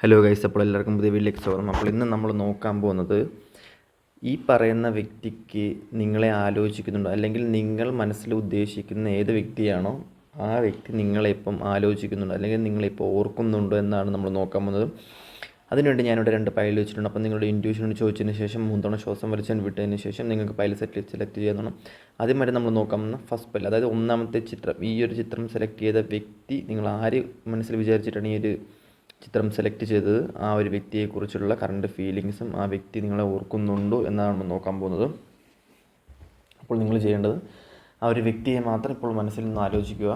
Hello guys അപ്പോൾ എല്ലാവർക്കും പുതിയ വീട്ടിലേക്ക് സ്വാഗതം. അപ്പോൾ ഇന്ന് നമ്മൾ നോക്കാൻ പോകുന്നത് ഈ പറയുന്ന വ്യക്തിക്ക് നിങ്ങളെ ആലോചിക്കുന്നുണ്ടോ? അല്ലെങ്കിൽ നിങ്ങൾ മനസ്സിൽ ഉദ്ദേശിക്കുന്ന ഏത് വ്യക്തിയാണോ ആ വ്യക്തി നിങ്ങളെ ഇപ്പം ആലോചിക്കുന്നുണ്ടോ? അല്ലെങ്കിൽ നിങ്ങളിപ്പോൾ ഓർക്കുന്നുണ്ടോ എന്നാണ് നമ്മൾ നോക്കാൻ പോകുന്നത്. അതിനുവേണ്ടി ഞാനിവിടെ രണ്ട് പൈൽ വെച്ചിട്ടുണ്ട്. അപ്പോൾ നിങ്ങളുടെ ഇൻഡ്യൂഷനോട് ചോദിച്ചതിന് ശേഷം മൂന്നോണ ശ്വാസം വലിച്ചു വിട്ടതിന് ശേഷം നിങ്ങൾക്ക് പൈൽ സെറ്റ് സെലക്ട് ചെയ്യാനാണ് ആദ്യമായിട്ട് നമ്മൾ നോക്കാൻ പോകുന്ന ഫസ്റ്റ് പൈൽ അതായത് ഒന്നാമത്തെ ചിത്രം. ഈ ഒരു ചിത്രം സെലക്ട് ചെയ്ത വ്യക്തി നിങ്ങൾ ആര് മനസ്സിൽ വിചാരിച്ചിട്ടാണ് ഈ ഒരു ചിത്രം സെലക്ട് ചെയ്തത് ആ ഒരു വ്യക്തിയെക്കുറിച്ചുള്ള കറണ്ട് ഫീലിങ്സും ആ വ്യക്തി നിങ്ങളെ ഓർക്കുന്നുണ്ടോ എന്നാണ് നോക്കാൻ പോകുന്നത്. അപ്പോൾ നിങ്ങൾ ചെയ്യേണ്ടത് ആ ഒരു വ്യക്തിയെ മാത്രം ഇപ്പോൾ മനസ്സിൽ നിന്ന് ആലോചിക്കുക.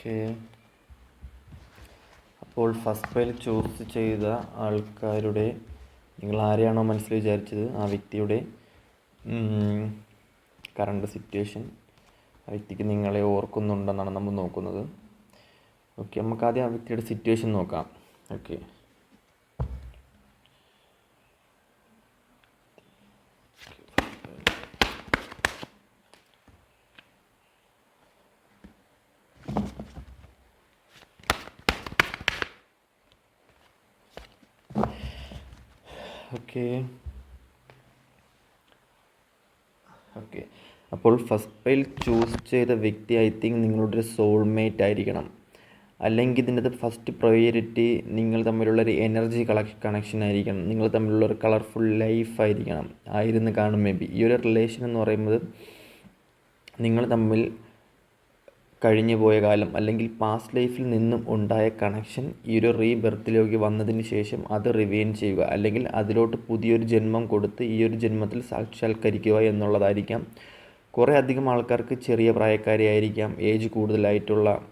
ഓക്കെ. അപ്പോൾ ഫസ്റ്റ് ഫയൽ ചൂസ് ചെയ്ത ആൾക്കാരുടെ നിങ്ങൾ ആരെയാണോ മനസ്സിൽ വിചാരിച്ചത്? ആ വ്യക്തിയുടെ കറണ്ട് സിറ്റുവേഷൻ ആ വ്യക്തിക്ക് നിങ്ങളെ ഓർക്കുന്നുണ്ടെന്നാണ് നമ്മൾ നോക്കുന്നത്. ഓക്കെ നമുക്ക് ആദ്യം ആ വ്യക്തിയുടെ സിറ്റുവേഷൻ നോക്കാം. ഓക്കെ. ഓക്കെ. ഓക്കെ. അപ്പോൾ ഫസ്റ്റ് ഫയൽ ചൂസ് ചെയ്ത വ്യക്തി ഐ തിങ്ക് നിങ്ങളുടെ ഒരു സോൾമേറ്റ് ആയിരിക്കണം. അല്ലെങ്കിൽ ഇതിന്റെ ഫസ്റ്റ് പ്രയോറിറ്റി നിങ്ങൾ തമ്മിലുള്ള ഒരു എനർജി കളക്ട് കണക്ഷൻ ആയിരിക്കണം. നിങ്ങൾ തമ്മിലുള്ള ഒരു കളർഫുൾ ലൈഫ് ആയിരിക്കണം. ആയിരുന്നു കാണും മേ ബി ഈ ഒരു റിലേഷൻ എന്ന് പറയുന്നത് നിങ്ങൾ തമ്മിൽ കഴിഞ്ഞു പോയ കാലം അല്ലെങ്കിൽ പാസ്റ്റ് ലൈഫിൽ നിന്നും ഉണ്ടായ കണക്ഷൻ ഈ ഒരു റീബർത്തിലേക്ക് വന്നതിന് ശേഷം അത് റിവെയിൻ ചെയ്യുക അല്ലെങ്കിൽ അതിലോട്ട് പുതിയൊരു ജന്മം കൊടുത്ത് ഈ ഒരു ജന്മത്തിൽ സാക്ഷാത്കരിക്കുക എന്നുള്ളതായിരിക്കാം. കുറേ അധികം ആൾക്കാർക്ക് ചെറിയ പ്രായക്കാരെയായിരിക്കാം ഏജ് കൂടുതലായിട്ടുള്ള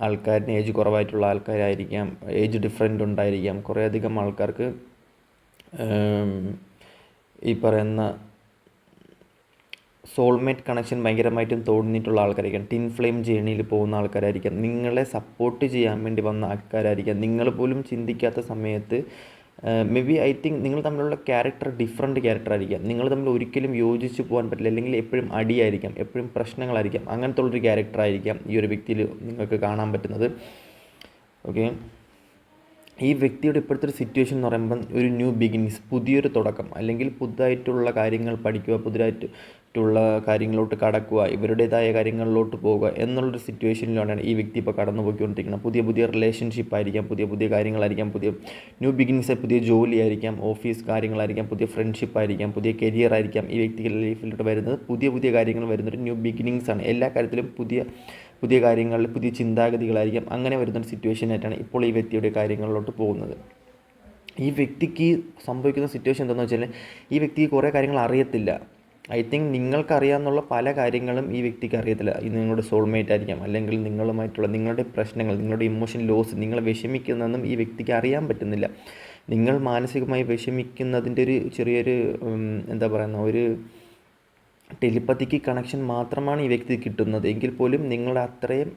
ആൾക്കാരിന് ഏജ് കുറവായിട്ടുള്ള ആൾക്കാരായിരിക്കാം. ഏജ് ഡിഫറെന്റ് ഉണ്ടായിരിക്കാം. കുറേ അധികം ആൾക്കാർക്ക് ഈ പറയുന്ന സോൾമേറ്റ് കണക്ഷൻ ഭയങ്കരമായിട്ടും തോന്നിയിട്ടുള്ള ആൾക്കാരായിരിക്കാം. ടിൻ ഫ്ലെയിം ജേണിയിൽ പോകുന്ന ആൾക്കാരായിരിക്കാം. നിങ്ങളെ സപ്പോർട്ട് ചെയ്യാൻ വേണ്ടി വന്ന ആൾക്കാരായിരിക്കാം. നിങ്ങൾ പോലും ചിന്തിക്കാത്ത സമയത്ത് മേ ബി ഐ തിങ്ക് നിങ്ങൾ തമ്മിലുള്ള ക്യാരക്ടർ ഡിഫറെന്റ് ക്യാരക്ടർ ആയിരിക്കാം. നിങ്ങൾ തമ്മിൽ ഒരിക്കലും യോജിച്ച് പോകാൻ പറ്റില്ല. അല്ലെങ്കിൽ എപ്പോഴും അടിയായിരിക്കാം. എപ്പോഴും പ്രശ്നങ്ങളായിരിക്കാം. അങ്ങനത്തെ ഉള്ളൊരു ക്യാരക്ടർ ആയിരിക്കാം ഈ ഒരു വ്യക്തിയിൽ നിങ്ങൾക്ക് കാണാൻ പറ്റുന്നത്. ഓക്കെ ഈ വ്യക്തിയുടെ ഇപ്പോഴത്തെ ഒരു സിറ്റുവേഷൻ എന്ന് പറയുമ്പം ഒരു ന്യൂ ബിഗിനിങ്സ് പുതിയൊരു തുടക്കം. അല്ലെങ്കിൽ പുതുതായിട്ടുള്ള കാര്യങ്ങൾ പഠിക്കുക പുതുതായിട്ടുള്ള കാര്യങ്ങളിലോട്ട് കടക്കുക ഇവരുടേതായ കാര്യങ്ങളിലോട്ട് പോകുക എന്നുള്ളൊരു സിറ്റുവേഷനിലാണ് ഈ വ്യക്തി ഇപ്പോൾ കടന്നു പോയിക്കൊണ്ടിരിക്കുന്നത് പുതിയ പുതിയ റിലേഷൻഷിപ്പ് ആയിരിക്കാം പുതിയ പുതിയ കാര്യങ്ങളായിരിക്കാം പുതിയ ന്യൂ ബിഗിനിങ്സ് പുതിയ ജോലി ആയിരിക്കാം ഓഫീസ് കാര്യങ്ങളായിരിക്കാം പുതിയ ഫ്രണ്ട്ഷിപ്പ് ആയിരിക്കാം പുതിയ കരിയർ ആയിരിക്കാം ഈ വ്യക്തികളുടെ ലൈഫിലോട്ട് വരുന്നത്. പുതിയ പുതിയ കാര്യങ്ങൾ വരുന്നൊരു ന്യൂ ബിഗിനിങ്സ് ആണ്. എല്ലാ കാര്യത്തിലും പുതിയ പുതിയ കാര്യങ്ങളിൽ പുതിയ ചിന്താഗതികളായിരിക്കാം അങ്ങനെ വരുന്നൊരു സിറ്റുവേഷനായിട്ടാണ് ഇപ്പോൾ ഈ വ്യക്തിയുടെ കാര്യങ്ങളിലോട്ട് പോകുന്നത്. ഈ വ്യക്തിക്ക് സംഭവിക്കുന്ന സിറ്റുവേഷൻ എന്താണെന്ന് വെച്ചാൽ ഈ വ്യക്തിക്ക് കുറേ കാര്യങ്ങൾ അറിയത്തില്ല. ഐ തിങ്ക് നിങ്ങൾക്കറിയാമെന്നുള്ള പല കാര്യങ്ങളും ഈ വ്യക്തിക്ക് അറിയത്തില്ല. ഇത് നിങ്ങളുടെ സോൾമേറ്റ് ആയിരിക്കാം. അല്ലെങ്കിൽ നിങ്ങളുമായിട്ടുള്ള നിങ്ങളുടെ പ്രശ്നങ്ങൾ നിങ്ങളുടെ ഇമോഷൻ ലോസ് നിങ്ങൾ വിഷമിക്കുന്നതെന്നും ഈ വ്യക്തിക്ക് അറിയാൻ പറ്റുന്നില്ല. നിങ്ങൾ മാനസികമായി വിഷമിക്കുന്നതിന്റെ ഒരു ചെറിയൊരു എന്താ പറയുന്ന ഒരു ടെലിപ്പത്തിക്ക് കണക്ഷൻ മാത്രമാണ് ഈ വ്യക്തി കിട്ടുന്നത്. എങ്കിൽ പോലും നിങ്ങളുടെ അത്രയും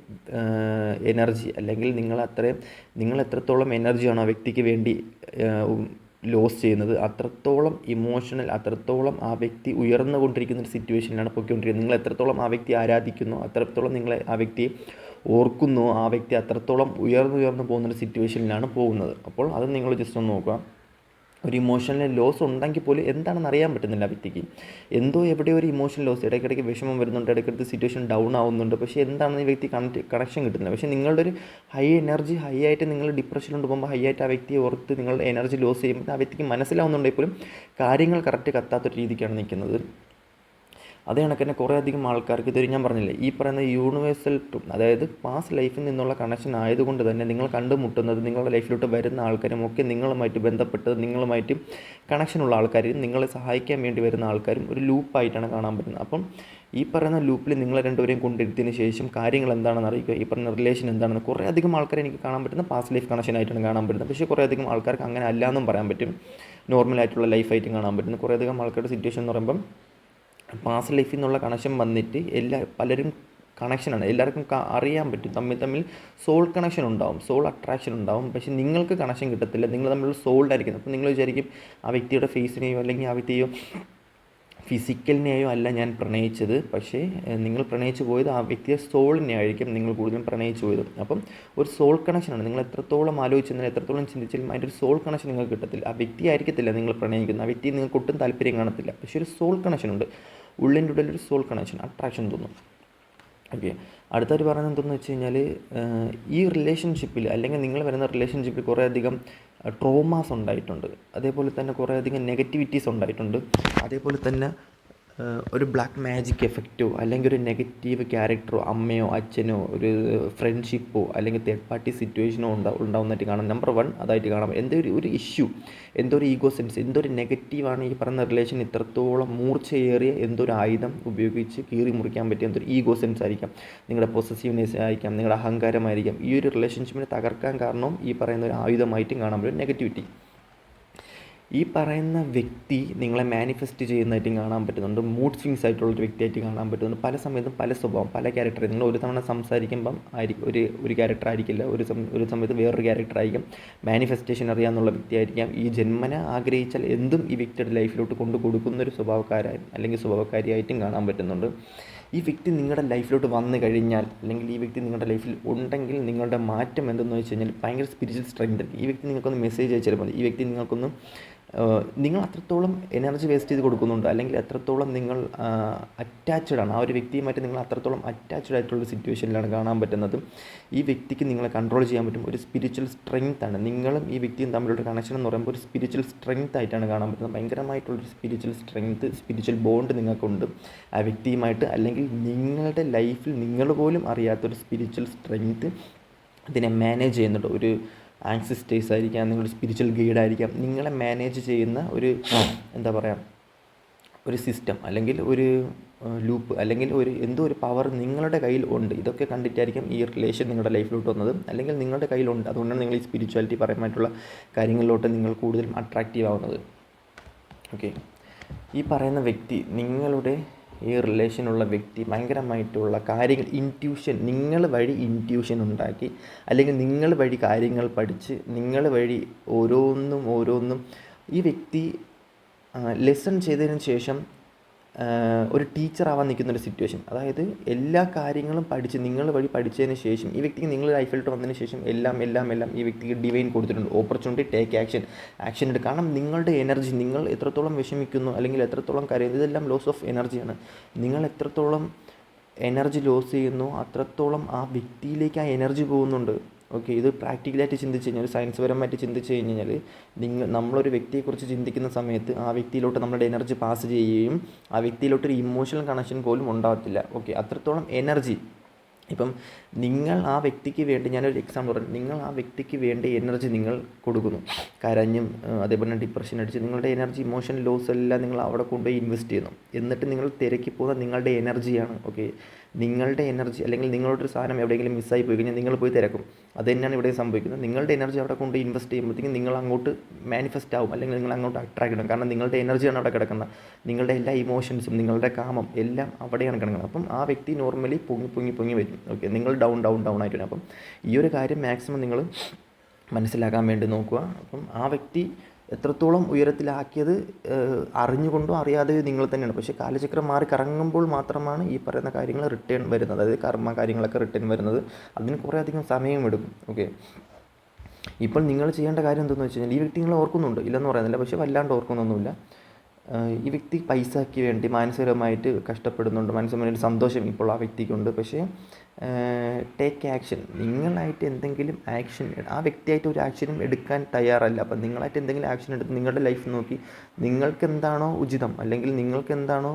എനർജി അല്ലെങ്കിൽ നിങ്ങൾ അത്രയും നിങ്ങൾ എത്രത്തോളം എനർജിയാണ് ആ വ്യക്തിക്ക് വേണ്ടി ലോസ് ചെയ്യുന്നത്. അത്രത്തോളം ഇമോഷണൽ അത്രത്തോളം ആ വ്യക്തി ഉയർന്നുകൊണ്ടിരിക്കുന്ന ഒരു സിറ്റുവേഷനിലാണ് പൊയ്ക്കൊണ്ടിരിക്കുന്നത്. നിങ്ങൾ എത്രത്തോളം ആ വ്യക്തി ആരാധിക്കുന്നു അത്രത്തോളം നിങ്ങളെ ആ വ്യക്തി ഓർക്കുന്നു ആ വ്യക്തി അത്രത്തോളം ഉയർന്നുയർന്നു പോകുന്നൊരു സിറ്റുവേഷനിലാണ് പോകുന്നത്. അപ്പോൾ അത് നിങ്ങൾ ജസ്റ്റ് ഒന്ന് നോക്കുക. ഒരു ഇമോഷണൽ ലോസ് ഉണ്ടെങ്കിൽ പോലും എന്താണെന്ന് അറിയാൻ പറ്റുന്നില്ല ആ വ്യക്തിക്ക്. എന്തോ എവിടെയൊരു ഇമോഷണൽ ലോസ് ഇടയ്ക്കിടയ്ക്ക് വിഷമം വരുന്നുണ്ട് ഇടയ്ക്കിടയ്ക്ക് സിറ്റുവേഷൻ ഡൗൺ ആവുന്നുണ്ട്. പക്ഷേ എന്താണെന്ന് ഈ വ്യക്തി കണക്ട് കണക്ഷൻ കിട്ടുന്നില്ല. പക്ഷേ നിങ്ങളുടെ ഒരു ഹൈ എനർജി ഹൈ ആയിട്ട് നിങ്ങൾ ഡിപ്രഷനിലോട്ട് പോകുമ്പോൾ ഹൈ ആയിട്ട് ആ വ്യക്തി ഓർത്ത് നിങ്ങളുടെ എനർജി ലോസ് ചെയ്യുമ്പോൾ ആ വ്യക്തിക്ക് മനസ്സിലാവുന്നുണ്ടെങ്കിൽ പോലും കാര്യങ്ങൾ കറക്റ്റ് കത്താത്തൊരു രീതിക്കാണ് നിൽക്കുന്നത്. അതേ കണക്ക് തന്നെ കുറേ അധികം ആൾക്കാർക്ക് ഇതൊരു ഞാൻ പറഞ്ഞില്ലേ ഈ പറയുന്ന യൂണിവേഴ്സൽ ടു അതായത് പാസ്റ്റ് ലൈഫിൽ നിന്നുള്ള കണക്ഷൻ ആയതുകൊണ്ട് തന്നെ നിങ്ങൾ കണ്ടുമുട്ടുന്നത് നിങ്ങളുടെ ലൈഫിലോട്ട് വരുന്ന ആൾക്കാരും ഒക്കെ നിങ്ങളുമായിട്ട് ബന്ധപ്പെട്ടത് നിങ്ങളുമായിട്ട് കണക്ഷനുള്ള ആൾക്കാരും നിങ്ങളെ സഹായിക്കാൻ വേണ്ടി വരുന്ന ആൾക്കാരും ഒരു ലൂപ്പായിട്ടാണ് കാണാൻ പറ്റുന്നത്. അപ്പം ഈ പറയുന്ന ലൂപ്പിൽ നിങ്ങളെ രണ്ടുപേരെയും കൊണ്ടിരുത്തിയതിന് ശേഷം കാര്യങ്ങൾ എന്താണെന്ന് അറിയിക്കുക ഈ പറഞ്ഞ റിലേഷൻ എന്താണെന്ന് കുറേ അധികം ആൾക്കാരെ എനിക്ക് കാണാൻ പറ്റുന്ന പാസ്റ്റ് ലൈഫ് കണക്ഷൻ ആയിട്ടാണ് കാണാൻ പറ്റുന്നത്. പക്ഷേ കുറേ അധികം ആൾക്കാർക്ക് അങ്ങനെ അല്ല എന്നും പറയാൻ പറ്റും. നോർമലായിട്ടുള്ള ലൈഫായിട്ടും കാണാൻ പറ്റുന്നു കുറേ അധികം ആൾക്കാരുടെ സിറ്റുവേഷൻ എന്ന് പറയുമ്പം പാസ്റ്റ് ലൈഫിൽ നിന്നുള്ള കണക്ഷൻ വന്നിട്ട് എല്ലാ പലരും കണക്ഷനാണ് എല്ലാവർക്കും അറിയാൻ പറ്റും. തമ്മിൽ തമ്മിൽ സോൾ കണക്ഷൻ ഉണ്ടാവും. സോൾ അട്രാക്ഷൻ ഉണ്ടാവും. പക്ഷേ നിങ്ങൾക്ക് കണക്ഷൻ കിട്ടത്തില്ല. നിങ്ങൾ തമ്മിൽ ആയിരിക്കും. അപ്പോൾ നിങ്ങൾ വിചാരിക്കും ആ വ്യക്തിയുടെ ഫേസിനെയോ അല്ലെങ്കിൽ ആ വ്യക്തിയോ ഫിസിക്കലിനെയോ അല്ല ഞാൻ പ്രണയിച്ചത്. പക്ഷേ നിങ്ങൾ പ്രണയിച്ചു പോയത് ആ വ്യക്തിയെ സോളിനെ ആയിരിക്കും നിങ്ങൾ കൂടുതലും പ്രണയിച്ചു പോയത്. അപ്പം ഒരു സോൾ കണക്ഷനാണ് നിങ്ങൾ എത്രത്തോളം ആലോചിച്ചെന്നാൽ എത്രത്തോളം ചിന്തിച്ചാലും അതിന്റെ ഒരു സോൾ കണക്ഷൻ നിങ്ങൾക്ക് കിട്ടത്തില്ല. ആ വ്യക്തി ആയിരിക്കത്തില്ല നിങ്ങൾ പ്രണയിക്കുന്നത്. ആ വ്യക്തി നിങ്ങൾക്ക് ഒട്ടും താല്പര്യം കാണത്തില്ല. പക്ഷേ ഒരു സോൾ കണക്ഷൻ ഉണ്ട്. ഉള്ളിന്റെ ഉള്ളിൽ ഒരു സോൾ കണക്ഷൻ അട്രാക്ഷൻ തോന്നും ഓക്കെ അടുത്തവർ പറയുന്നത് എന്തെന്ന് വെച്ച് കഴിഞ്ഞാൽ ഈ റിലേഷൻഷിപ്പിൽ അല്ലെങ്കിൽ നിങ്ങൾ വരുന്ന റിലേഷൻഷിപ്പിൽ കുറേയധികം ട്രോമാസ് ഉണ്ടായിട്ടുണ്ട്. അതേപോലെ തന്നെ കുറേയധികം നെഗറ്റിവിറ്റീസ് ഉണ്ടായിട്ടുണ്ട്. അതേപോലെ തന്നെ ഒരു ബ്ലാക്ക് മാജിക് എഫക്റ്റോ അല്ലെങ്കിൽ ഒരു നെഗറ്റീവ് ക്യാരക്ടറോ അമ്മയോ അച്ഛനോ ഒരു ഫ്രണ്ട്ഷിപ്പോ അല്ലെങ്കിൽ തേർഡ് പാർട്ടി സിറ്റുവേഷനോ ഉണ്ടാ ഉണ്ടാവുന്നതായിട്ട് കാണാം. നമ്പർ വൺ അതായിട്ട് കാണാം. എന്തോ ഒരു ഇഷ്യൂ എന്തോ ഒരു ഈഗോ സെൻസ് എന്തോ ഒരു നെഗറ്റീവാണ് ഈ പറയുന്ന റിലേഷൻ ഇത്രത്തോളം മൂർച്ചയേറിയ എന്തോ ഒരു ആയുധം ഉപയോഗിച്ച് കീറി മുറിക്കാൻ പറ്റിയ എന്തൊരു ഈഗോ സെൻസ് ആയിരിക്കാം. നിങ്ങളുടെ പൊസസീവ്നെസ് ആയിരിക്കാം നിങ്ങളുടെ അഹങ്കാരമായിരിക്കാം. ഈ ഒരു റിലേഷൻഷിപ്പിനെ തകർക്കാൻ കാരണം ഈ പറയുന്ന ഒരു ആയുധമായിട്ടും കാണാൻ പറ്റും നെഗറ്റിവിറ്റി ഈ പറയുന്ന വ്യക്തി നിങ്ങളെ മാനിഫെസ്റ്റ് ചെയ്യുന്നതായിട്ടും കാണാൻ പറ്റുന്നുണ്ട്. മൂഡ് സ്വിങ്സ് ആയിട്ടുള്ള ഒരു വ്യക്തിയായിട്ട് കാണാൻ പറ്റുന്നുണ്ട്. പല സമയത്തും പല സ്വഭാവം പല ക്യാരക്ടർ നിങ്ങൾ ഒരു തവണ സംസാരിക്കുമ്പം ആയിരിക്കും ഒരു ഒരു ക്യാരക്ടർ ആയിരിക്കില്ല. ഒരു ഒരു സമയത്ത് വേറൊരു ക്യാരക്ടർ ആയിരിക്കും. മാനിഫെസ്റ്റേഷൻ അറിയാമെന്നുള്ള വ്യക്തിയായിരിക്കാം. ഈ ജന്മന ആഗ്രഹിച്ചാൽ എന്തും ഈ വ്യക്തിയുടെ ലൈഫിലോട്ട് കൊണ്ടു കൊടുക്കുന്ന ഒരു സ്വഭാവക്കാരായി അല്ലെങ്കിൽ സ്വഭാവക്കാരിയായിട്ടും കാണാൻ പറ്റുന്നുണ്ട്. ഈ വ്യക്തി നിങ്ങളുടെ ലൈഫിലോട്ട് വന്നു കഴിഞ്ഞാൽ അല്ലെങ്കിൽ ഈ വ്യക്തി നിങ്ങളുടെ ലൈഫിൽ ഉണ്ടെങ്കിൽ നിങ്ങളുടെ മാറ്റം എന്തെന്ന് വെച്ച് കഴിഞ്ഞാൽ ഭയങ്കര സ്പിരിച്വൽ സ്ട്രെങ്ത് ഈ വ്യക്തി നിങ്ങൾക്കൊന്ന് മെസ്സേജ് അയച്ചാൽ മതി. ഈ വ്യക്തി നിങ്ങൾക്കൊന്ന് നിങ്ങൾ അത്രത്തോളം എനർജി വേസ്റ്റ് ചെയ്ത് കൊടുക്കുന്നുണ്ട് അല്ലെങ്കിൽ എത്രത്തോളം നിങ്ങൾ അറ്റാച്ച്ഡ് ആണ്. ആ ഒരു വ്യക്തിയുമായിട്ട് നിങ്ങൾ അത്രത്തോളം അറ്റാച്ച്ഡ് ആയിട്ടുള്ള സിറ്റുവേഷനിലാണ് കാണാൻ പറ്റുന്നത് ഈ വ്യക്തിക്ക് നിങ്ങളെ കൺട്രോൾ ചെയ്യാൻ പറ്റും. ഒരു സ്പിരിച്വൽ സ്ട്രെങ്ത് ആണ്. നിങ്ങളും ഈ വ്യക്തിയും തമ്മിലുള്ള കണക്ഷൻ എന്ന് പറയുമ്പോൾ ഒരു സ്പിരിച്വൽ സ്ട്രെങ്ത് ആയിട്ടാണ് കാണാൻ പറ്റുന്നത്. ഭയങ്കരമായിട്ടുള്ളൊരു സ്പിരിച്വൽ സ്ട്രെങ്ത് സ്പിരിച്വൽ ബോണ്ട് നിങ്ങൾക്കുണ്ട്. ആ വ്യക്തിയുമായിട്ട് അല്ലെങ്കിൽ നിങ്ങളുടെ ലൈഫിൽ നിങ്ങൾ പോലും അറിയാത്തൊരു സ്പിരിച്വൽ സ്ട്രെങ്ത് ഇതിനെ മാനേജ് ചെയ്യുന്നുണ്ട്. ഒരു ആൻസിസ്റ്റേഴ്സ് ആയിരിക്കാം നിങ്ങളുടെ സ്പിരിച്വൽ ഗൈഡ് ആയിരിക്കാം നിങ്ങളെ മാനേജ് ചെയ്യുന്ന ഒരു എന്താ പറയുക ഒരു സിസ്റ്റം അല്ലെങ്കിൽ ഒരു ലൂപ്പ് അല്ലെങ്കിൽ ഒരു എന്തോ ഒരു പവർ നിങ്ങളുടെ കയ്യിൽ ഉണ്ട്. ഇതൊക്കെ കണ്ടിട്ടായിരിക്കും ഈ റിലേഷൻ നിങ്ങളുടെ ലൈഫിലോട്ട് വന്നത്. അല്ലെങ്കിൽ നിങ്ങളുടെ കയ്യിലുണ്ട് അതുകൊണ്ടാണ് നിങ്ങൾ ഈ സ്പിരിച്വാലിറ്റി പരമായിട്ടുള്ള കാര്യങ്ങളിലോട്ട് നിങ്ങൾ കൂടുതലും അട്രാക്റ്റീവ് ആവുന്നത്. ഓക്കെ ഈ പറയുന്ന വ്യക്തി നിങ്ങളുടെ ഈ റിലേഷനുള്ള വ്യക്തി ഭയങ്കരമായിട്ടുള്ള കാര്യങ്ങൾ ഇന്റ്യൂഷൻ നിങ്ങൾ വഴി ഇന്റ്യൂഷൻ ഉണ്ടാക്കി അല്ലെങ്കിൽ നിങ്ങൾ വഴി കാര്യങ്ങൾ പഠിച്ച് നിങ്ങൾ വഴി ഓരോന്നും ഓരോന്നും ഈ വ്യക്തി ലെസൺ ചെയ്തതിന് ശേഷം ഒരു ടീച്ചർ ആവാൻ നിൽക്കുന്ന ഒരു സിറ്റുവേഷൻ അതായത് എല്ലാ കാര്യങ്ങളും പഠിച്ച് നിങ്ങൾ വഴി പഠിച്ചതിന് ശേഷം ഈ വ്യക്തിക്ക് നിങ്ങൾ ലൈഫിലോട്ട് വന്നതിന് ശേഷം എല്ലാം എല്ലാം എല്ലാം ഈ വ്യക്തിക്ക് ഡിവൈൻ കൊടുത്തിട്ടുണ്ട്. ഓപ്പർച്യൂണിറ്റി ടേക്ക് ആക്ഷൻ ആക്ഷൻ എടുക്കുക. കാരണം നിങ്ങളുടെ എനർജി നിങ്ങൾ എത്രത്തോളം വിഷമിക്കുന്നു അല്ലെങ്കിൽ എത്രത്തോളം കരയുന്നു ഇതെല്ലാം ലോസ് ഓഫ് എനർജിയാണ് നിങ്ങൾ എത്രത്തോളം എനർജി ലോസ് ചെയ്യുന്നു അത്രത്തോളം ആ വ്യക്തിയിലേക്ക് ആ എനർജി പോകുന്നുണ്ട്. ഓക്കെ ഇത് പ്രാക്ടിക്കലായിട്ട് ചിന്തിച്ച് കഴിഞ്ഞാൽ സയൻസ് പരമായിട്ട് ചിന്തിച്ച് കഴിഞ്ഞ് കഴിഞ്ഞാൽ നിങ്ങൾ നമ്മളൊരു വ്യക്തിയെക്കുറിച്ച് ചിന്തിക്കുന്ന സമയത്ത് ആ വ്യക്തിയിലോട്ട് നമ്മുടെ എനർജി പാസ് ചെയ്യുകയും ആ വ്യക്തിയിലോട്ടൊരു ഇമോഷണൽ കണക്ഷൻ പോലും ഉണ്ടാകത്തില്ല ഓക്കെ അത്രത്തോളം എനർജി ഇപ്പം നിങ്ങൾ ആ വ്യക്തിക്ക് വേണ്ടി ഞാനൊരു എക്സാമ്പിൾ പറഞ്ഞു നിങ്ങൾ ആ വ്യക്തിക്ക് വേണ്ടി എനർജി നിങ്ങൾ കൊടുക്കുന്നു. കരഞ്ഞും അതേപോലെ ഡിപ്രഷൻ അടിച്ച് നിങ്ങളുടെ എനർജി ഇമോഷൻ ലോസ് എല്ലാം നിങ്ങൾ അവിടെ കൊണ്ടുപോയി ഇൻവെസ്റ്റ് ചെയ്യുന്നു. എന്നിട്ട് നിങ്ങൾ തിരക്കി പോകുന്ന നിങ്ങളുടെ എനർജിയാണ് ഓക്കെ നിങ്ങളുടെ എനർജി അല്ലെങ്കിൽ നിങ്ങളുടെ ഒരു സാധനം എവിടെയെങ്കിലും മിസ്സായി പോയി കഴിഞ്ഞാൽ നിങ്ങൾ പോയി തിരക്കും. അത് തന്നെയാണ് ഇവിടെ സംഭവിക്കുന്നത്. നിങ്ങളുടെ എനർജി അവിടെ കൊണ്ട് ഇൻവെസ്റ്റ് ചെയ്യുമ്പോഴത്തേക്കും നിങ്ങൾ അങ്ങോട്ട് മാനിഫെസ്റ്റ് ആവും അല്ലെങ്കിൽ നിങ്ങൾ അങ്ങോട്ട് അട്രാക്ട് ചെയ്യും കാരണം നിങ്ങളുടെ എനർജിയാണ് അവിടെ കിടക്കുന്നത്. നിങ്ങളുടെ എല്ലാ ഇമോഷൻസും നിങ്ങളുടെ കാമം എല്ലാം അവിടെയാണ് കിടക്കുന്നത്. അപ്പം ആ വ്യക്തി നോർമലി പൊങ്ങി പൊങ്ങി പൊങ്ങി വരും ഓക്കെ നിങ്ങൾ ഡൗൺ ഡൗൺ ഡൗൺ ആയിട്ട് വരും. അപ്പം ഈ ഒരു കാര്യം മാക്സിമം നിങ്ങൾ മനസ്സിലാക്കാൻ വേണ്ടി നോക്കുക. അപ്പം ആ വ്യക്തി എത്രത്തോളം ഉയരത്തിലാക്കിയത് അറിഞ്ഞുകൊണ്ടോ അറിയാതെയോ നിങ്ങൾ തന്നെയാണ്. പക്ഷേ കാലചക്രം മാറി കറങ്ങുമ്പോൾ മാത്രമാണ് ഈ പറയുന്ന കാര്യങ്ങൾ റിട്ടേൺ വരുന്നത്. അതായത് കർമ്മ കാര്യങ്ങളൊക്കെ റിട്ടേൺ വരുന്നത്. അതിന് കുറേ അധികം സമയമെടുക്കും ഓക്കെ ഇപ്പോൾ നിങ്ങൾ ചെയ്യേണ്ട കാര്യം എന്തെന്ന് വെച്ച് കഴിഞ്ഞാൽ ഈ വ്യക്തി നിങ്ങൾ ഓർക്കുന്നുണ്ട്. ഇല്ലെന്ന് പറയുന്നില്ല. പക്ഷേ വല്ലാണ്ട് ഓർക്കുന്നൊന്നുമില്ല. ഈ വ്യക്തി പൈസയ്ക്ക് വേണ്ടി മാനസികമായിട്ട് കഷ്ടപ്പെടുന്നുണ്ട്. മാനസികമായിട്ട് സന്തോഷം ഇപ്പോൾ ആ വ്യക്തിക്കുണ്ട്. പക്ഷേ ടേക്ക് ആക്ഷൻ നിങ്ങളായിട്ട് എന്തെങ്കിലും ആക്ഷൻ ആ വ്യക്തിയായിട്ട് ഒരു ആക്ഷനും എടുക്കാൻ തയ്യാറല്ല. അപ്പം നിങ്ങളായിട്ട് എന്തെങ്കിലും ആക്ഷൻ എടുത്ത് നിങ്ങളുടെ ലൈഫ് നോക്കി നിങ്ങൾക്ക് എന്താണോ ഉചിതം അല്ലെങ്കിൽ നിങ്ങൾക്ക് എന്താണോ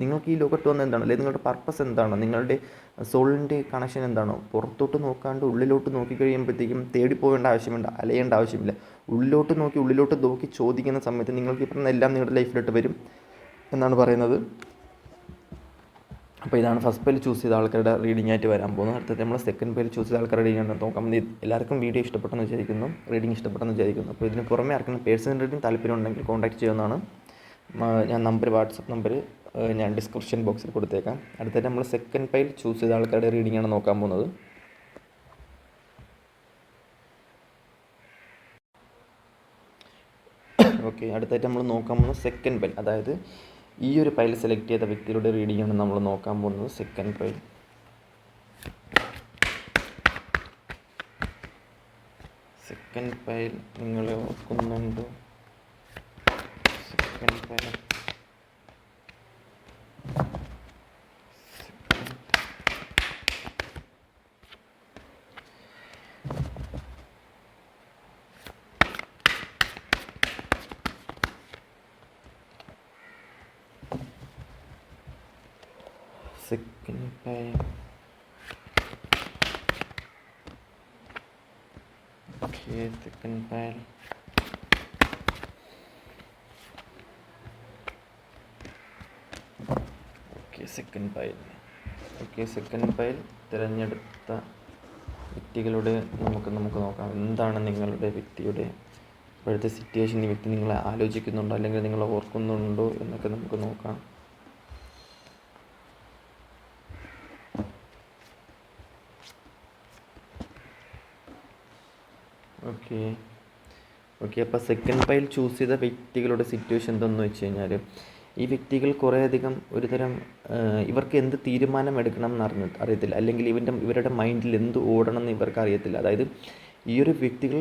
നിങ്ങൾക്ക് ഈ ലോകത്ത് വന്ന എന്താണ് അല്ലെങ്കിൽ നിങ്ങളുടെ പർപ്പസ് എന്താണോ നിങ്ങളുടെ സോളിന്റെ കണക്ഷൻ എന്താണോ? പുറത്തോട്ട് നോക്കാണ്ട് ഉള്ളിലോട്ട് നോക്കി കഴിയുമ്പോഴത്തേക്കും തേടിപ്പോകേണ്ട ആവശ്യമുണ്ട് അലയേണ്ട ആവശ്യമില്ല. ഉള്ളിലോട്ട് നോക്കി ഉള്ളിലോട്ട് നോക്കി ചോദിക്കുന്ന സമയത്ത് നിങ്ങൾക്ക് ഈ എല്ലാം നിങ്ങളുടെ ലൈഫിലോട്ട് വരും എന്നാണ് പറയുന്നത്. അപ്പോൾ ഇതാണ് ഫസ്റ്റ് പേര് ചൂസ് ചെയ്ത ആൾക്കാരുടെ റീഡിംഗ് ആയിട്ട് വരാൻ പോകുന്നത്. അടുത്തത് നമ്മൾ സെക്കൻഡ് പേര് ചൂസ് ചെയ്ത ആൾക്കാരുടെ റീഡിംഗ് ആണ് നോക്കാം. എല്ലാവർക്കും വീഡിയോ ഇഷ്ടപ്പെട്ടെന്ന് വിചാരിക്കുന്നു. റീഡിംഗ് ഇഷ്ടപ്പെട്ടെന്ന് വിചാരിക്കുന്നു. അപ്പോൾ ഇതിന് പുറമെ ആർക്കും പേഴ്സണൽ റീഡിംഗ് താല്പര്യം ഉണ്ടെങ്കിൽ കോൺടാക്ട് ചെയ്യുന്നതാണ് ഞാൻ നമ്പർ വാട്സപ്പ് നമ്പർ ഞാൻ ഡിസ്ക്രിപ്ഷൻ ബോക്സിൽ കൊടുത്തേക്കാം. അടുത്തതായി നമ്മൾ സെക്കൻഡ് പൈൽ ചൂസ് ചെയ്ത ആൾക്കാരുടെ റീഡിംഗ് ആണ് നോക്കാൻ പോകുന്നത്. ഓക്കെ അടുത്തായിട്ട് നമ്മൾ നോക്കാൻ പോകുന്നത് സെക്കൻഡ് പൈൽ അതായത് ഈ ഒരു പൈൽ സെലക്ട് ചെയ്ത വ്യക്തിയുടെ റീഡിംഗ് ആണ് നമ്മൾ നോക്കാൻ പോകുന്നത് സെക്കൻഡ് പൈൽ സെക്കൻഡ് പൈൽ നിങ്ങളെ ഓർക്കുന്നുണ്ടോ second pile okay second pile okay second file okay second file തിരഞ്ഞെടുത്ത വ്യക്തികളുടെ നമുക്ക് നമുക്ക് നോക്കാം. എന്താണ് നിങ്ങളുടെ വ്യക്തിയുടെ ഇപ്പോഴത്തെ സിറ്റുവേഷൻ ഈ വ്യക്തി നിങ്ങളെ ആലോചിക്കുന്നുണ്ടോ? അല്ലെങ്കിൽ നിങ്ങൾ ഓർക്കുന്നുണ്ടോ? എന്നൊക്കെ നമുക്ക് നോക്കാം. ഓക്കെ. ഓക്കെ അപ്പോൾ സെക്കൻഡ് പൈൽ ചൂസ് ചെയ്ത വ്യക്തികളുടെ സിറ്റുവേഷൻ എന്തെന്ന് വെച്ച് കഴിഞ്ഞാൽ ഈ വ്യക്തികൾ കുറേയധികം ഒരുതരം ഇവർക്ക് എന്ത് തീരുമാനം എടുക്കണം എന്ന് അറിഞ്ഞ അറിയത്തില്ല. അല്ലെങ്കിൽ ഇവന്റെ ഇവരുടെ മൈൻഡിൽ എന്ത് ഓടണം എന്ന് ഇവർക്ക് അറിയത്തില്ല. അതായത് ഈ ഒരു വ്യക്തികൾ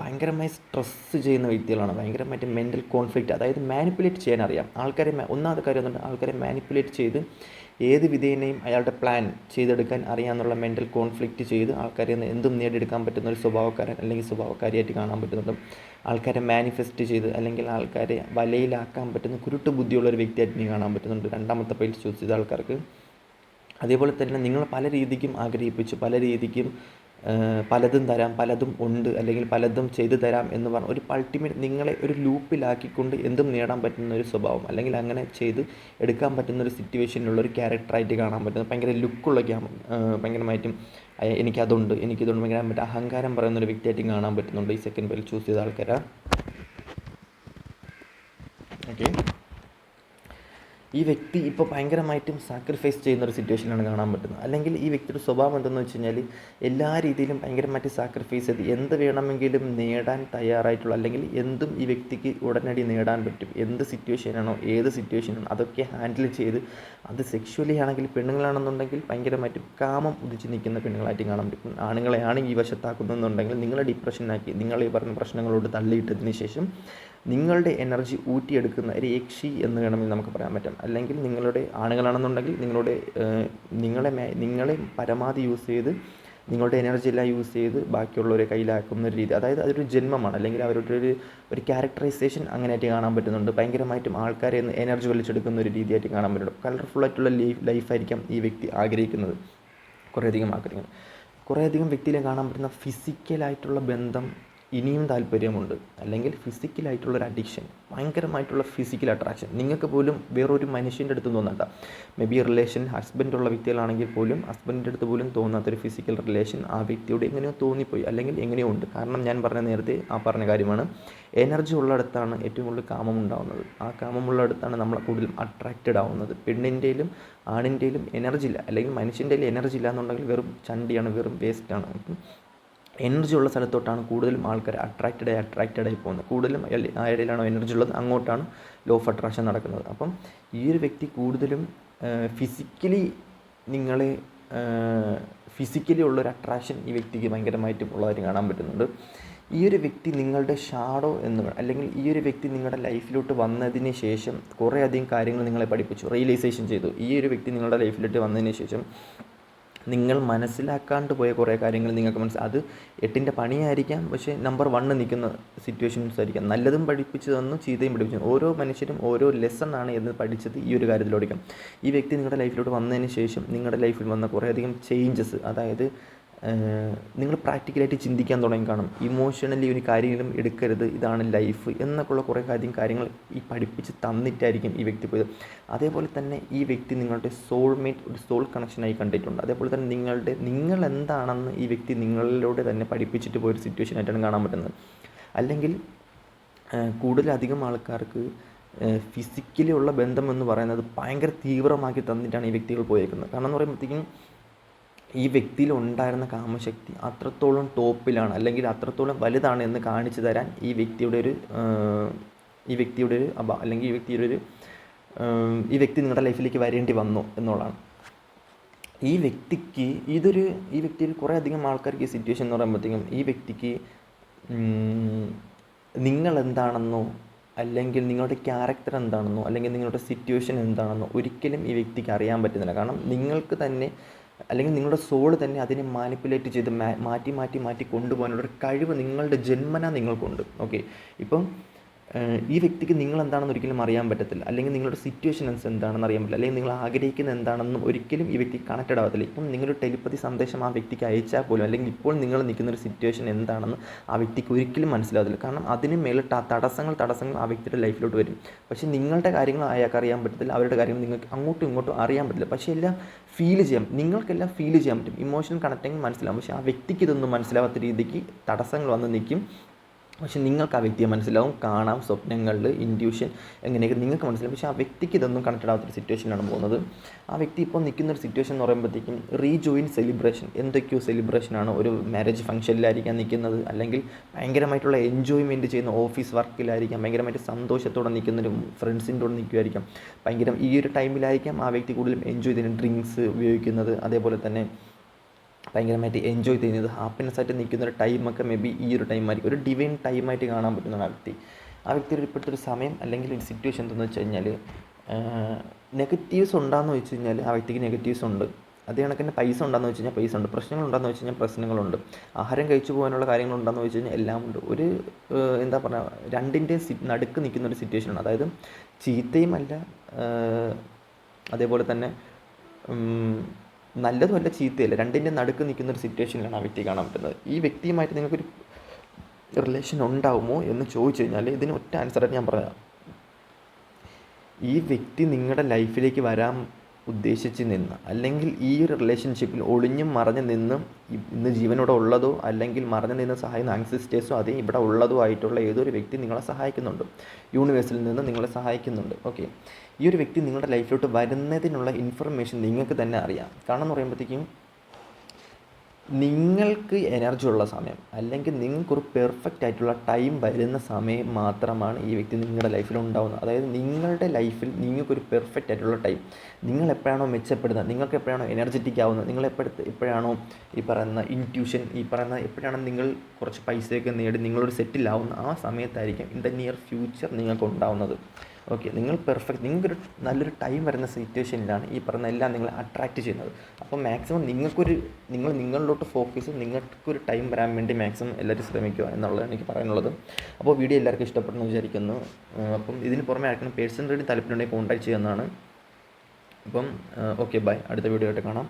ഭയങ്കരമായി സ്ട്രെസ്സ് ചെയ്യുന്ന വ്യക്തികളാണ്. ഭയങ്കരമായിട്ട് മെന്റൽ കോൺഫ്ലിക്റ്റ് അതായത് മാനിപ്പുലേറ്റ് ചെയ്യാൻ അറിയാം. ആൾക്കാരെ ഒന്നാമത്തെ കാര്യം ആൾക്കാരെ മാനിപ്പുലേറ്റ് ചെയ്ത് ഏത് വിധേനയും അയാളുടെ പ്ലാൻ ചെയ്തെടുക്കാൻ അറിയാമെന്നുള്ള മെന്റൽ കോൺഫ്ലിക്റ്റ് ചെയ്ത് ആൾക്കാരിൽ നിന്ന് എന്തും നേടിയെടുക്കാൻ പറ്റുന്ന ഒരു സ്വഭാവക്കാരൻ അല്ലെങ്കിൽ സ്വഭാവക്കാരിയായിട്ട് കാണാൻ പറ്റുന്നുണ്ട് ആൾക്കാരെ മാനിഫെസ്റ്റ് ചെയ്ത് അല്ലെങ്കിൽ ആൾക്കാരെ വലയിലാക്കാൻ പറ്റുന്ന കുരുട്ട് ബുദ്ധിയുള്ള ഒരു വ്യക്തിയായിട്ട് നീ കാണാൻ പറ്റുന്നുണ്ട്. രണ്ടാമത്തെ പേരിൽ ചൂസ് ചെയ്ത ആൾക്കാർക്ക്. അതേപോലെ തന്നെ നിങ്ങൾ പല രീതിക്കും ആഗ്രഹിപ്പിച്ച് പല രീതിക്കും പലതും തരാം പലതും ഉണ്ട് അല്ലെങ്കിൽ പലതും ചെയ്തു തരാം എന്ന് പറഞ്ഞ ഒരു അൾട്ടിമേറ്റ് നിങ്ങളെ ഒരു ലൂപ്പിലാക്കിക്കൊണ്ട് എന്തും നേടാൻ പറ്റുന്ന ഒരു സ്വഭാവം അല്ലെങ്കിൽ അങ്ങനെ ചെയ്ത് എടുക്കാൻ പറ്റുന്ന ഒരു സിറ്റുവേഷനിലുള്ള ഒരു ക്യാരക്ടറായിട്ട് കാണാൻ പറ്റുന്നത് ഭയങ്കര ലുക്കുള്ള ക്യാമ ഭയങ്കരമായിട്ടും എനിക്കതുണ്ട് എനിക്കിതുണ്ട് ഭയങ്കര മറ്റേ അഹങ്കാരം പറയുന്ന ഒരു വ്യക്തിയായിട്ടും കാണാൻ പറ്റുന്നുണ്ട് ഈ സെക്കൻഡ് പേരിൽ ചൂസ് ചെയ്ത ആൾക്കാരാണ് ഓക്കെ ഈ വ്യക്തി ഇപ്പോൾ ഭയങ്കരമായിട്ടും സാക്രിഫൈസ് ചെയ്യുന്ന ഒരു സിറ്റുവേഷനാണ് കാണാൻ പറ്റുന്നത്. അല്ലെങ്കിൽ ഈ വ്യക്തിയുടെ സ്വഭാവം എന്തെന്ന് വെച്ച് കഴിഞ്ഞാൽ എല്ലാ രീതിയിലും ഭയങ്കരമായിട്ട് സാക്രിഫൈസ് ചെയ്ത് എന്ത് വേണമെങ്കിലും നേടാൻ തയ്യാറായിട്ടുള്ള അല്ലെങ്കിൽ എന്തും ഈ വ്യക്തിക്ക് ഉടനടി നേടാൻ പറ്റും. എന്ത് സിറ്റുവേഷനാണോ ഏത് സിറ്റുവേഷനാണോ അതൊക്കെ ഹാൻഡിൽ ചെയ്ത് അത് സെക്ഷുവലി ആണെങ്കിൽ പെണ്ണുങ്ങളാണെന്നുണ്ടെങ്കിൽ ഭയങ്കരമായിട്ടും കാമം ഉദിച്ച് നിൽക്കുന്ന പെണ്ണുങ്ങളായിട്ട് കാണാൻ പറ്റും. ആണുങ്ങളെയാണ് ഈ വശത്താക്കുന്നതെന്നുണ്ടെങ്കിൽ നിങ്ങളെ ഡിപ്രഷനാക്കി നിങ്ങളെ ഈ പറഞ്ഞ പ്രശ്നങ്ങളോട് തള്ളിയിട്ടതിന് ശേഷം നിങ്ങളുടെ എനർജി ഊറ്റിയെടുക്കുന്ന ഒരു യക്ഷി എന്ന് വേണമെങ്കിൽ നമുക്ക് പറയാൻ പറ്റാം. അല്ലെങ്കിൽ നിങ്ങളുടെ ആണുങ്ങളാണെന്നുണ്ടെങ്കിൽ നിങ്ങളുടെ നിങ്ങളെ നിങ്ങളെ പരമാവധി യൂസ് ചെയ്ത് നിങ്ങളുടെ എനർജി എല്ലാം യൂസ് ചെയ്ത് ബാക്കിയുള്ളവരെ കയ്യിലാക്കുന്ന ഒരു രീതി. അതായത് അതൊരു ജന്മമാണ്. അല്ലെങ്കിൽ അവരുടെ ഒരു ഒരു ക്യാരക്ടറൈസേഷൻ അങ്ങനെയായിട്ട് കാണാൻ പറ്റുന്നുണ്ട്. ഭയങ്കരമായിട്ടും ആൾക്കാരെ എനർജി വലിച്ചെടുക്കുന്ന ഒരു രീതിയായിട്ട് കാണാൻ പറ്റുന്നുണ്ട് കളർഫുൾ ആയിട്ടുള്ള ലൈഫ് ലൈഫായിരിക്കാം ഈ വ്യക്തി ആഗ്രഹിക്കുന്നത്. കുറേയധികം ആഗ്രഹിക്കുന്നത് കുറേയധികം വ്യക്തിയിലെ കാണാൻ പറ്റുന്ന ഫിസിക്കലായിട്ടുള്ള ബന്ധം ഇനിയും താല്പര്യമുണ്ട്. അല്ലെങ്കിൽ ഫിസിക്കലായിട്ടുള്ളൊരു അഡിക്ഷൻ ഭയങ്കരമായിട്ടുള്ള ഫിസിക്കൽ അട്രാക്ഷൻ നിങ്ങൾക്ക് പോലും വേറൊരു മനുഷ്യന്റെ അടുത്ത് തോന്നണ്ട മേ ബി റിലേഷൻ ഹസ്ബൻഡുള്ള വ്യക്തികളാണെങ്കിൽ പോലും ഹസ്ബൻഡിന്റെ അടുത്ത് പോലും തോന്നാത്തൊരു ഫിസിക്കൽ റിലേഷൻ ആ വ്യക്തിയോട് എങ്ങനെയോ തോന്നിപ്പോയി അല്ലെങ്കിൽ എങ്ങനെയോ ഉണ്ട്. കാരണം ഞാൻ പറഞ്ഞ നേരത്തെ ആ പറഞ്ഞ കാര്യമാണ്. എനർജി ഉള്ളിടത്താണ് ഏറ്റവും കൂടുതൽ കാമം ഉണ്ടാകുന്നത് ആ കാമമുള്ളിടത്താണ് നമ്മൾ കൂടുതലും അട്രാക്റ്റഡ് ആവുന്നത്. പെണ്ണിന്റെയിലും ആണിന്റെയിലും എനർജി ഇല്ല. അല്ലെങ്കിൽ മനുഷ്യന്റെ എനർജി ഇല്ല എന്നുണ്ടെങ്കിൽ വെറും ചണ്ടിയാണ് വെറും വേസ്റ്റാണ് അപ്പം എനർജി ഉള്ള സ്ഥലത്തോട്ടാണ് കൂടുതലും ആൾക്കാർ അട്രാക്റ്റഡ് ആയി അട്രാക്റ്റഡ് ആയി പോകുന്നത്. കൂടുതലും ആരുടെയിലാണോ എനർജി ഉള്ളത് അങ്ങോട്ടാണ് ലോ ഓഫ് അട്രാക്ഷൻ നടക്കുന്നത്. അപ്പം ഈ ഒരു വ്യക്തി കൂടുതലും ഫിസിക്കലി നിങ്ങളെ ഫിസിക്കലി ഉള്ളൊരു അട്രാക്ഷൻ ഈ വ്യക്തിക്ക് ഭയങ്കരമായിട്ടും ഉള്ളതായിട്ട് കാണാൻ പറ്റുന്നുണ്ട്. ഈ ഒരു വ്യക്തി നിങ്ങളുടെ ഷാഡോ എന്ന് അല്ലെങ്കിൽ ഈ ഒരു വ്യക്തി നിങ്ങളുടെ ലൈഫിലോട്ട് വന്നതിന് ശേഷം കുറേയധികം കാര്യങ്ങൾ നിങ്ങളെ പഠിപ്പിച്ചു റിയലൈസേഷൻ ചെയ്തു. ഈ ഒരു വ്യക്തി നിങ്ങളുടെ ലൈഫിലോട്ട് വന്നതിന് ശേഷം നിങ്ങൾ മനസ്സിലാക്കാണ്ട് പോയ കുറേ കാര്യങ്ങൾ നിങ്ങൾക്ക് മനസ്സിൽ അത് എട്ടിന്റെ പണിയായിരിക്കാം പക്ഷേ നമ്പർ വണ്ണ് നിൽക്കുന്ന സിറ്റുവേഷൻസ് ആയിരിക്കാം. നല്ലതും പഠിപ്പിച്ചു തന്നു ചീത്തയും പഠിപ്പിച്ചു. ഓരോ മനുഷ്യരും ഓരോ ലെസൺ ആണ് എന്ന് പഠിച്ചത് ഈ ഒരു കാര്യത്തിലോടിക്കാം ഈ വ്യക്തി നിങ്ങളുടെ ലൈഫിലോട്ട് വന്നതിന് ശേഷം നിങ്ങളുടെ ലൈഫിൽ വന്ന കുറേയധികം ചേഞ്ചസ് അതായത് നിങ്ങൾ പ്രാക്ടിക്കലായിട്ട് ചിന്തിക്കാൻ തുടങ്ങി കാണും. ഇമോഷണലി ഒരു കാര്യങ്ങളും എടുക്കരുത്. ഇതാണ് ലൈഫ് എന്നൊക്കെയുള്ള കുറേ കാര്യം കാര്യങ്ങൾ ഈ പഠിപ്പിച്ച് തന്നിട്ടായിരിക്കും ഈ വ്യക്തി പോയത്. അതേപോലെ തന്നെ ഈ വ്യക്തി നിങ്ങളുടെ സോൾമേറ്റ് ഒരു സോൾ കണക്ഷനായി കണ്ടിട്ടുണ്ട്. അതേപോലെ തന്നെ നിങ്ങളുടെ നിങ്ങൾ എന്താണെന്ന് ഈ വ്യക്തി നിങ്ങളിലൂടെ തന്നെ പഠിപ്പിച്ചിട്ട് പോയൊരു സിറ്റുവേഷൻ ആയിട്ടാണ് കാണാൻ പറ്റുന്നത്. അല്ലെങ്കിൽ കൂടുതലധികം ആൾക്കാർക്ക് ഫിസിക്കലി ഉള്ള ബന്ധം എന്ന് പറയുന്നത് ഭയങ്കര തീവ്രമാക്കി തന്നിട്ടാണ് ഈ വ്യക്തികൾ പോയേക്കുന്നത്. കാരണം എന്ന് പറയുമ്പോഴത്തേക്കും ഈ വ്യക്തിയിൽ ഉണ്ടായിരുന്ന കാമശക്തി അത്രത്തോളം ടോപ്പിലാണ് അല്ലെങ്കിൽ അത്രത്തോളം വലുതാണ് എന്ന് കാണിച്ചു തരാൻ ഈ വ്യക്തിയുടെ ഒരു ഈ വ്യക്തിയുടെ ഒരു അഭ അല്ലെങ്കിൽ ഈ വ്യക്തിയുടെ ഒരു ഈ വ്യക്തി നിങ്ങളുടെ ലൈഫിലേക്ക് വരേണ്ടി വന്നു എന്നുള്ളതാണ്. ഈ വ്യക്തിക്ക് ഇതൊരു ഈ വ്യക്തിയിൽ കുറേ അധികം ആൾക്കാർക്ക് ഈ സിറ്റുവേഷൻ എന്ന് പറയുമ്പോഴത്തേക്കും ഈ വ്യക്തിക്ക് നിങ്ങൾ എന്താണെന്നോ അല്ലെങ്കിൽ നിങ്ങളുടെ ക്യാരക്ടർ എന്താണെന്നോ അല്ലെങ്കിൽ നിങ്ങളുടെ സിറ്റുവേഷൻ എന്താണെന്നോ ഒരിക്കലും ഈ വ്യക്തിക്ക് അറിയാൻ പറ്റുന്നില്ല. കാരണം നിങ്ങൾക്ക് തന്നെ അല്ലെങ്കിൽ നിങ്ങളുടെ സോൾ തന്നെ അതിനെ മാനിപ്പുലേറ്റ് ചെയ്ത് മാറ്റി മാറ്റി മാറ്റി കൊണ്ടുപോകാനുള്ള ഒരു കഴിവ് നിങ്ങളുടെ ജന്മന നിങ്ങൾക്കുണ്ട്. ഓക്കെ ഇപ്പം ഈ വ്യക്തിക്ക് നിങ്ങൾ എന്താണെന്ന് ഒരിക്കലും അറിയാൻ പറ്റത്തില്ല. അല്ലെങ്കിൽ നിങ്ങളുടെ സിറ്റുവേഷൻ എന്താണെന്ന് അറിയാൻ പറ്റില്ല. അല്ലെങ്കിൽ നിങ്ങൾ ആഗ്രഹിക്കുന്ന എന്താണെന്നും ഒരിക്കലും ഈ വ്യക്തി കണക്റ്റഡ് ആവത്തില്ല. ഇപ്പം നിങ്ങളൊരു ടെലിപ്പതി സന്ദേശം ആ വ്യക്തിക്ക് അയച്ചാൽ പോലും അല്ലെങ്കിൽ ഇപ്പോൾ നിങ്ങൾ നിൽക്കുന്ന ഒരു സിറ്റുവേഷൻ എന്താണെന്ന് ആ വ്യക്തിക്ക് ഒരിക്കലും മനസ്സിലാവത്തില്ല. കാരണം അതിന് മേലെ തടസ്സങ്ങൾ തടസ്സങ്ങൾ ആ വ്യക്തിയുടെ ലൈഫിലോട്ട് വരും. പക്ഷേ നിങ്ങളുടെ കാര്യങ്ങൾ അയാൾക്ക് അറിയാൻ പറ്റത്തില്ല. അവരുടെ കാര്യങ്ങൾ നിങ്ങൾക്ക് അങ്ങോട്ടും ഇങ്ങോട്ടും അറിയാൻ പറ്റില്ല. പക്ഷേ എല്ലാം ഫീൽ ചെയ്യാം നിങ്ങൾക്കെല്ലാം ഫീൽ ചെയ്യാൻ പറ്റും. ഇമോഷണൽ കണക്റ്റിങ് മനസ്സിലാവും. പക്ഷേ ആ വ്യക്തിക്ക് ഇതൊന്നും മനസ്സിലാവാത്ത രീതിക്ക് തടസ്സങ്ങൾ വന്ന് നിൽക്കും. പക്ഷെ നിങ്ങൾക്ക് ആ വ്യക്തിയെ മനസ്സിലാവും കാണാം സ്വപ്നങ്ങളിൽ ഇൻഡ്യൂഷൻ എങ്ങനെയൊക്കെ നിങ്ങൾക്ക് മനസ്സിലാവും. പക്ഷേ ആ വ്യക്തിക്ക് ഇതൊന്നും കണക്റ്റഡ് ആവാത്തൊരു സിറ്റുവേഷനാണ് പോകുന്നത്. ആ വ്യക്തി ഇപ്പോൾ നിൽക്കുന്ന ഒരു സിറ്റുവേഷൻ എന്ന് പറയുമ്പോഴത്തേക്കും റീജോയിൻ സെലിബ്രേഷൻ എന്തൊക്കെയോ സെലിബ്രേഷനാണ് ഒരു മാരേജ് ഫംഗ്ഷനിലായിരിക്കാം നിൽക്കുന്നത്. അല്ലെങ്കിൽ ഭയങ്കരമായിട്ടുള്ള എൻജോയ്മെന്റ് ചെയ്യുന്ന ഓഫീസ് വർക്കിലായിരിക്കാം ഭയങ്കരമായിട്ട് സന്തോഷത്തോടെ നിൽക്കുന്നൊരു ഫ്രണ്ട്സിന്റെ കൂടെ നിൽക്കുമായിരിക്കാം. ഭയങ്കര ഈ ഒരു ടൈമിലായിരിക്കാം ആ വ്യക്തി കൂടുതലും എൻജോയ് ചെയ്യുന്ന ഡ്രിങ്ക്സ് ഉപയോഗിക്കുന്നത്. അതേപോലെ തന്നെ ഭയങ്കരമായിട്ട് എൻജോയ് ചെയ്യുന്നത്. ഹാപ്പിനെസ് ആയിട്ട് നിൽക്കുന്ന ഒരു ടൈമൊക്കെ മേ ബി ഈ ഒരു ടൈം ആയിരിക്കും. ഒരു ഡിവൈൻ ടൈമായിട്ട് കാണാൻ പറ്റുന്ന ആ വ്യക്തി. ആ വ്യക്തിയുടെ ഇപ്പോഴത്തെ ഒരു സമയം അല്ലെങ്കിൽ ഒരു സിറ്റുവേഷൻ എന്തെന്ന് വെച്ച് കഴിഞ്ഞാൽ നെഗറ്റീവ്സ് ഉണ്ടാകുന്ന വെച്ച് കഴിഞ്ഞാൽ ആ വ്യക്തിക്ക് നെഗറ്റീവ്സ് ഉണ്ട്. അതേ കണക്കിന് പൈസ ഉണ്ടെന്ന് വെച്ച് കഴിഞ്ഞാൽ പൈസ ഉണ്ട്. പ്രശ്നങ്ങൾ ഉണ്ടെന്ന് വെച്ച് കഴിഞ്ഞാൽ പ്രശ്നങ്ങളുണ്ട് ആഹാരം കഴിച്ചു പോകാനുള്ള കാര്യങ്ങൾ ഉണ്ടെന്ന് വെച്ച് കഴിഞ്ഞാൽ എല്ലാം ഉണ്ട്. ഒരു എന്താ പറയുക രണ്ടിന്റെ നടുക്ക് നിൽക്കുന്ന ഒരു സിറ്റുവേഷനാണ് അതായത് ചീത്തയുമല്ല അതേപോലെ തന്നെ നല്ലതുമല്ല ചീത്തയല്ല. രണ്ടിന്റെ നടുക്ക് നിൽക്കുന്ന ഒരു സിറ്റുവേഷനിലാണ് ആ വ്യക്തി കാണാൻ പറ്റുന്നത്. ഈ വ്യക്തിയുമായിട്ട് നിങ്ങൾക്കൊരു റിലേഷൻ ഉണ്ടാവുമോ എന്ന് ചോദിച്ചു കഴിഞ്ഞാൽ ഇതിന് ഒറ്റ ആൻസറായിട്ട് ഞാൻ പറയാം. ഈ വ്യക്തി നിങ്ങളുടെ ലൈഫിലേക്ക് വരാൻ ഉദ്ദേശിച്ച് നിന്ന്. അല്ലെങ്കിൽ ഈ ഒരു റിലേഷൻഷിപ്പിൽ ഒളിഞ്ഞും മറഞ്ഞു നിന്നും ഇന്ന് ജീവനോടെ ഉള്ളതോ അല്ലെങ്കിൽ മറഞ്ഞു നിന്ന് സഹായിക്കുന്ന ആങ്സിസ്റ്റേഴ്സോ അതേ ഇവിടെ ഉള്ളതോ ആയിട്ടുള്ള ഏതൊരു വ്യക്തി നിങ്ങളെ സഹായിക്കുന്നുണ്ട്. യൂണിവേഴ്സിൽ നിന്ന് നിങ്ങളെ സഹായിക്കുന്നുണ്ട്. ഓക്കെ ഈ ഒരു വ്യക്തി നിങ്ങളുടെ ലൈഫിലോട്ട് വരുന്നതിനുള്ള ഇൻഫർമേഷൻ നിങ്ങൾക്ക് തന്നെ അറിയാം. കാരണം എന്ന് പറയുമ്പോഴത്തേക്കും നിങ്ങൾക്ക് എനർജി ഉള്ള സമയം അല്ലെങ്കിൽ നിങ്ങൾക്കൊരു പെർഫെക്റ്റ് ആയിട്ടുള്ള ടൈം വരുന്ന സമയം മാത്രമാണ് ഈ വ്യക്തി നിങ്ങളുടെ ലൈഫിൽ ഉണ്ടാവുന്നത്. അതായത് നിങ്ങളുടെ ലൈഫിൽ നിങ്ങൾക്കൊരു പെർഫെക്റ്റ് ആയിട്ടുള്ള ടൈം നിങ്ങൾ എപ്പോഴാണോ മെച്ചപ്പെടുന്നത് നിങ്ങൾക്ക് എപ്പോഴാണോ എനർജറ്റിക് ആവുന്നത് നിങ്ങൾ എപ്പോഴത്തെ എപ്പോഴാണോ ഈ പറയുന്ന ഇന്റ്യൂഷൻ ഈ പറയുന്ന എപ്പോഴാണോ നിങ്ങൾ കുറച്ച് പൈസയൊക്കെ നേടി നിങ്ങളൊരു സെറ്റിലാവുന്ന ആ സമയത്തായിരിക്കും ഇൻ ദ നിയർ ഫ്യൂച്ചർ നിങ്ങൾക്ക് ഉണ്ടാവുന്നത്. ഓക്കെ നിങ്ങൾ പെർഫെക്റ്റ് നിങ്ങൾക്കൊരു നല്ലൊരു ടൈം വരുന്ന സിറ്റുവേഷനിലാണ് ഈ പറഞ്ഞ എല്ലാം നിങ്ങൾ അട്രാക്റ്റ് ചെയ്യുന്നത്. അപ്പോൾ മാക്സിമം നിങ്ങൾക്കൊരു നിങ്ങൾ നിങ്ങളിലോട്ട് ഫോക്കസ് നിങ്ങൾക്കൊരു ടൈം വരാൻ വേണ്ടി മാക്സിമം എല്ലാവരും ശ്രമിക്കുക എന്നുള്ളതാണ് എനിക്ക് പറയാനുള്ളത്. അപ്പോൾ വീഡിയോ എല്ലാവർക്കും ഇഷ്ടപ്പെടുന്നു വിചാരിക്കുന്നു. അപ്പം ഇതിന് പുറമെ ആർക്കും പേഴ്സൺ റെഡി താല്പര്യമുണ്ടെങ്കിൽ കോൺടാക്ട് ചെയ്യുന്നതാണ് അപ്പം ഓക്കെ ബൈ അടുത്ത വീഡിയോ ആയിട്ട് കാണാം.